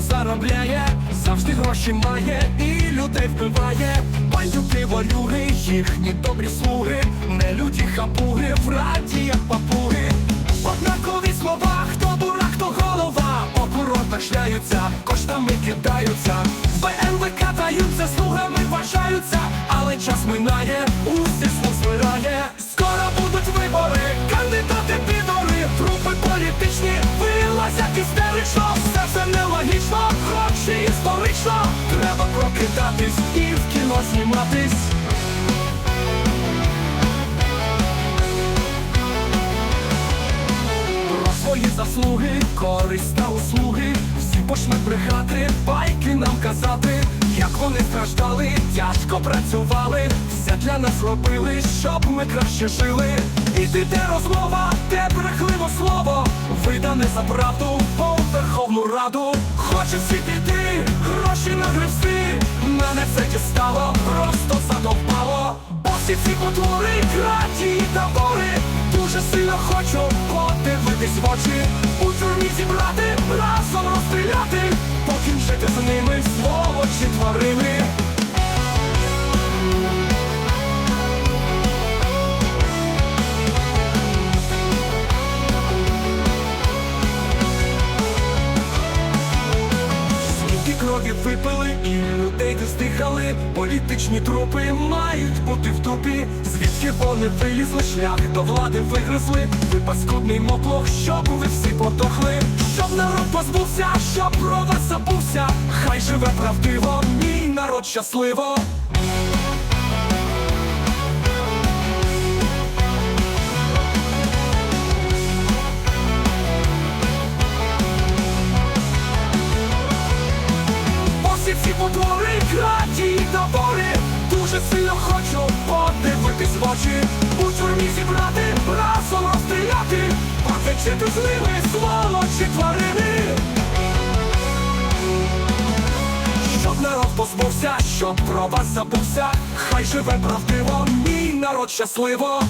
заробляє, завжди гроші має і людей вбиває. Бандюки ворюги, їхні добрі слуги, не люді хапуги, в раді як папуги. Однакові слова, хто дурак, хто голова, акуратно шляються, коштами кидаються, в БНВ катаються, слугами вважаються, але час минає, усі слуг збирає. Скоро будуть вибори, кандидати підори, трупи політичні, вилазять істерично, історично, треба прокидатись і в кіно зніматись. Про свої заслуги, користь та услуги, всі почнуть брехати, байки нам казати, як вони страждали, тяжко працювали, все для нас робили, щоб ми краще жили. І ти де розмова, де брехливо слово, видане за правду, по Верховну Раду. Хоче піти, гроші нагрести, мене все дістало, просто задовпало. Бо всі ці потвори, краті та табори. Дуже сильно хочу подивитись в очі крові випили і людей здихали. Політичні трупи мають бути в тупі. Звідки вони вилізли шлях до влади вигризли. Ви паскудний моплох, щоб ви всі потохли. Щоб народ позбувся, щоб про забувся. Хай живе правдиво, мій народ щасливо потвори, краті і табори Дуже сильно хочу подивитись в очі У тюрмі зібрати, разом розстріляти. Покінчити з ними сволочі тварини? Щоб народ позбувся, щоб про вас забувся. Хай живе правдиво, мій народ щасливо